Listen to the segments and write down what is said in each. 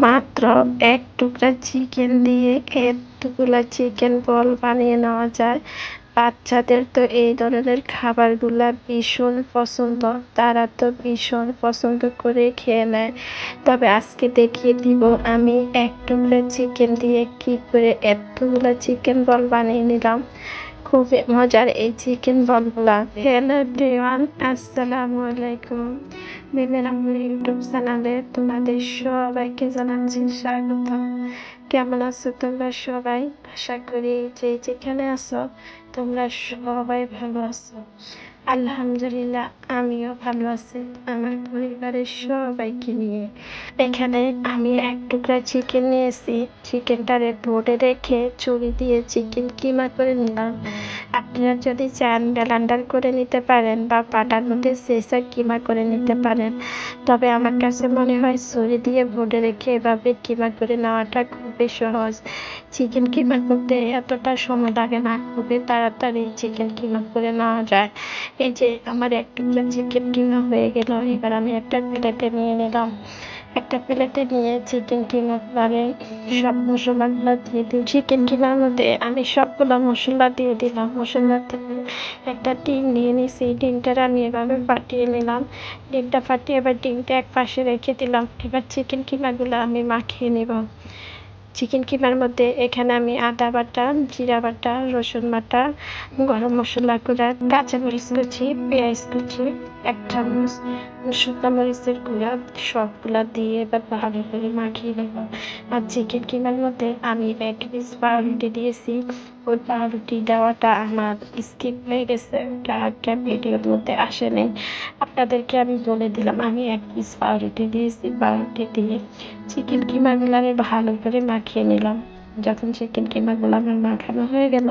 মাত্র এক টুকরা চিকেন দিয়ে এতগুলা চিকেন বল বানিয়ে নেওয়া যায়। বাচ্চাদের তো এই ধরনের খাবারগুলা ভীষণ পছন্দ। তারা তো ভীষণ পছন্দ করে খেয়ে নেয়। তবে আজকে দেখিয়ে দিব আমি এক টুকরা চিকেন দিয়ে কি করে এতগুলা চিকেন বল বানিয়ে নিলাম। খুবই মজার এই চিকেন বলগুলা হ্যালো এভরিওয়ান, আসসালামু আলাইকুম। ইউটিউব চ্যানেলে তোমাদের সবাইকে জানাচ্ছি স্বাগত। কেমন আছো তোমরা সবাই? আশা করি যে যেখানে আছো, তোমরা সবাই ভালো আছো। আলহামদুলিল্লাহ, আমিও ভালো আছি। আমার পরিবারের সবাইকে নিয়ে। এখানে আমি এক টুকরা চিকেন নিয়েছি। চিকেনটারে বোর্ডে রেখে চুরি দিয়ে চিকেন কিমা করে নিলাম। আপনারা যদি চান ব্লেন্ডার করে নিতে পারেন বা পাটার মধ্যে সেসা কিমা করে নিতে পারেন। তবে আমার কাছে মনে হয় ছুরি দিয়ে বোর্ডে রেখে এভাবে কিমা করে নেওয়াটা খুবই সহজ। চিকেন কিমা করতে এতটা সময় লাগে না, খুবই তাড়াতাড়ি চিকেন কিমা করে নেওয়া যায়। এই যে আমার এক টুকরা চিকেন কিমা হয়ে গেল, এবার আমি একটা প্লেটে নিয়ে নিলাম। একটা প্লেটে নিয়ে চিকেন কিমারে সব মশলাগুলো দিয়ে দিই। চিকেন কিমার মধ্যে আমি সবগুলো মশলা দিয়ে দিলাম। মশলা দিয়ে একটা ডিম নিয়ে নিয়েছি ডিমটা আমি এভাবে ফাটিয়ে নিলাম। ডিমটা ফাটিয়ে এবার ডিমটা এক পাশে রেখে দিলাম। এবার চিকেন কিমাগুলো আমি মাখিয়ে নেব। চিকেন কিমার মধ্যে এখানে আমি আদা বাটা, জিরা বাটা, রসুন বাটা, গরম মশলা গুঁড়া কাঁচামরিচ কুচি, পেঁয়াজ কুচি এক চামচ শুকনো মরিচের গুঁড়া, সবগুলা দিয়ে এবার ভালো করে মাখিয়ে নেব। আর চিকেন কিমার মধ্যে আমি এক পিস পাউরুটি দিয়েছি। ওই পাউরুটি দেওয়াটা আমার স্কিপ হয়ে গেছে। একটা ভিডিওর মধ্যে আসেনি আপনাদেরকে আমি বলে দিলাম, আমি এক পিস পাউরুটি দিয়েছি। পাউরুটি দিয়ে চিকেন কিমাগুলো আমি ভালো করে মাখিয়ে নিলাম। যখন চিকেন কিমাগুলো আমার মাখানো হয়ে গেল,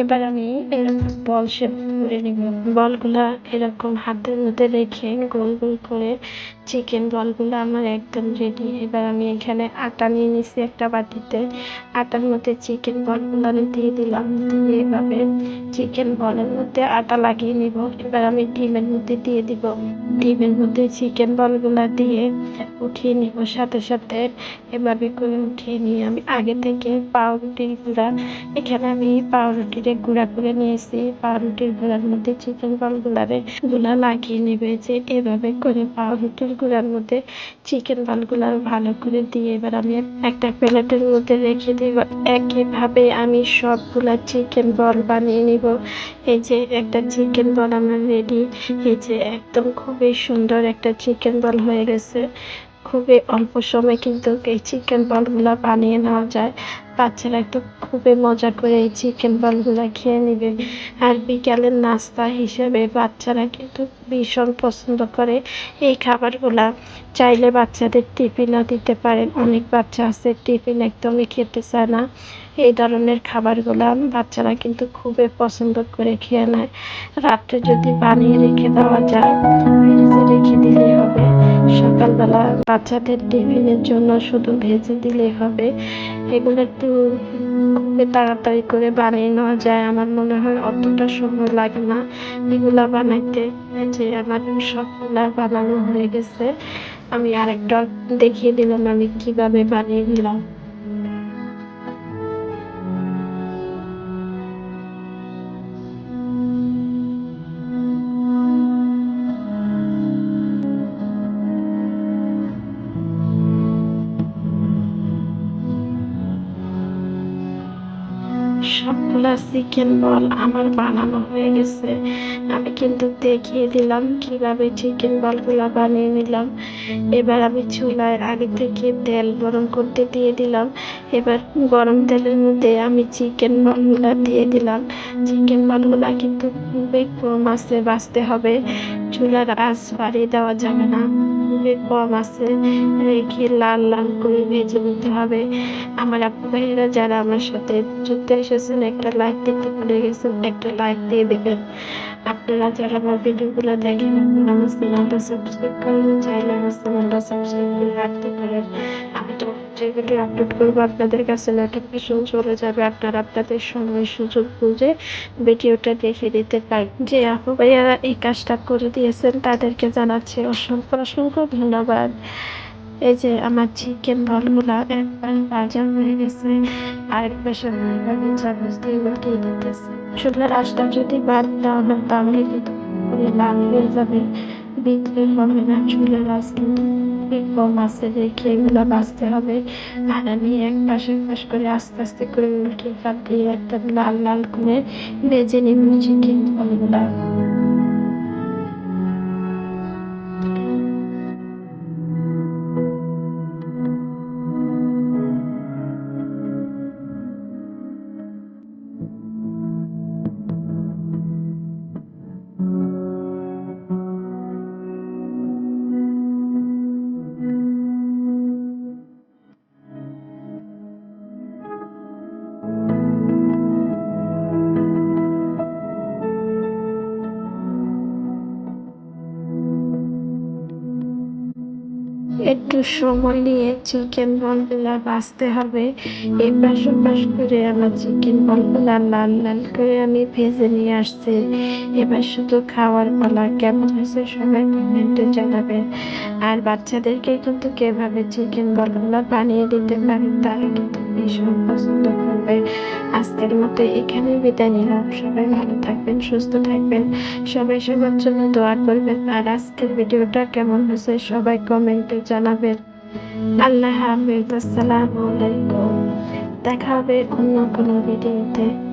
এবার আমি এরকম বল শেপ করে নিব। বলগুলা এরকম হাতের মধ্যে রেখে গোল গোল করে চিকেন বলগুলো আমার একদম রেডি এবার আমি এখানে আটা নিয়ে নিছি একটা বাটিতে। আটার মধ্যে চিকেন বলগুলো আমি দিয়ে দিলাম। দিয়ে এভাবে চিকেন বলের মধ্যে আটা লাগিয়ে নিব। এবার আমি ডিমের মধ্যে দিয়ে দিব। ডিমের মধ্যে চিকেন বলগুলো দিয়ে উঠিয়ে নিব সাথে সাথে। এভাবে করে উঠিয়ে নিয়ে আমি আগে থেকে পাউরুটির গুঁড়া। এখানে আমি পাউরুটির গুঁড়া করে নিয়েছি। পাউরুটির গুঁড়ার মধ্যে চিকেন বলগুলারে গুলা লাগিয়ে নেবে। যে এভাবে করে পাউরুটির গুঁড়ার মধ্যে চিকেন বলগুলা ভালো করে দিয়ে এবার আমি একটা প্লেটের মধ্যে রেখে দিব। একইভাবে আমি সবগুলা চিকেন বল বানিয়ে নিব। এই যে একটা চিকেন বল আমরা রেডি এই যে একদম খুবই সুন্দর একটা চিকেন বল হয়ে গেছে। খুবই অল্প সময় কিন্তু এই চিকেন বলগুলা বানিয়ে নেওয়া যায়। বাচ্চারা একটু খুবই মজা করে এই চিকেন বলগুলা খেয়ে নেবে। আর বিকালের নাস্তা হিসেবে বাচ্চারা কিন্তু ভীষণ পছন্দ করে। এই খাবারগুলা চাইলে বাচ্চাদের টিফিনও দিতে পারেন। অনেক বাচ্চা আছে, টিফিন একদমই খেতে চায় না। এই ধরনের খাবারগুলা বাচ্চারা কিন্তু খুবই পছন্দ করে খেয়ে নেয়। রাত্রে যদি বানিয়ে রেখে দেওয়া যায় রেখে দিলেই হবে। সকালবেলা বাচ্চাদের টিফিনের জন্য শুধু ভেজে দিলেই হবে। এগুলো একটু তাড়াতাড়ি করে বানিয়ে নেওয়া যায়। আমার মনে হয় অতটা সময় লাগে না এগুলা বানাইতে। যে আমার সবগুলা বানানো হয়ে গেছে। আমি আরেকটা দেখিয়ে দিলাম আমি কীভাবে বানিয়ে নিলাম। সবগুলা চিকেন বল আমার বানানো হয়ে গেছে। আমি কিন্তু দেখিয়ে দিলাম কীভাবে চিকেন বলগুলা বানিয়ে নিলাম। এবার আমি চুলায় আগে থেকে তেল গরম করতে দিয়ে দিলাম। এবার গরম তেলের মধ্যে আমি চিকেন বলগুলা দিয়ে দিলাম। চিকেন বলগুলা কিন্তু আছে, বাঁচতে হবে। চুলার আঁচ বাড়িয়ে দেওয়া যাবে না। খুবই কম আছে। রেখে লাল লাল করে ভেজে নিতে হবে। আমার আপু ভাইয়েরা যারা আমার সাথে যুক্ত এসেছেন, একটা লাইক দিতে ভুলে গেছেন, একটা লাইক দিয়ে দেবেন। আপনারা যারা আমার ভিডিওগুলো দেখেন আমার চ্যানেলটা সাবস্ক্রাইব করেন। চাইলে আমার চ্যানেলটা সাবস্ক্রাইব করে রাখতে পারেন। আমি তো যে ভিডিও আপলোড করব, আপনাদের কাছে নোটিফিকেশন চলে যাবে। আপনারা আপনাদের সময়, সুযোগ বুঝে ভিডিওটা দেখে দিতে পারেন। যে আপু ভাইয়ারা এই কাজটা করে দিয়েছেন, তাদেরকে জানাচ্ছি অসংখ্য অসংখ্য ধন্যবাদ। এই যে আমার চিকেন বলগুলা একবার ভাজা হয়ে গেছে, আর চুলার আঁচটা যদি বাদ দেওয়া হয়, তাহলে কিন্তু হয়ে যাবে বিক্রি হবে না চুলার আঁচ কিন্তু মাছে রেখে এগুলো বাঁচতে হবে। ভাড়া নিয়ে এক পাশে পাশ করে আস্তে আস্তে করে উল্টিয়ে দিয়ে একটা লাল লাল করে ভেজে নিব চিকেন বলগুলা একটু সময় নিয়ে চিকেন বলগুলা ভাজতে হবে। এপাশ ওপাশ করে আমার চিকেন বলগুলা লাল লাল করে আমি ভেজে নিয়ে আসছি। এবার শুধু খাওয়ার পালা, কেমন হয়েছে সবাই কমেন্টে জানাবেন। আর বাচ্চাদেরকে কিন্তু কীভাবে চিকেন বলগুলা বানিয়ে দিতে পারেন তারা কিন্তু ভীষণ পছন্দ করবে আজকের মতো এখানে বিদায় নিলাম। সবাই ভালো থাকবেন, সুস্থ থাকবেন। সবাই সবার জন্য দোয়া করবেন। আর আজকের ভিডিওটা কেমন হয়েছে সবাই কমেন্টে জানাবেন। আল্লাহ হাফিজ। আসসালামু আলাইকুম। দেখা হবে অন্য কোনো ভিডিওতে।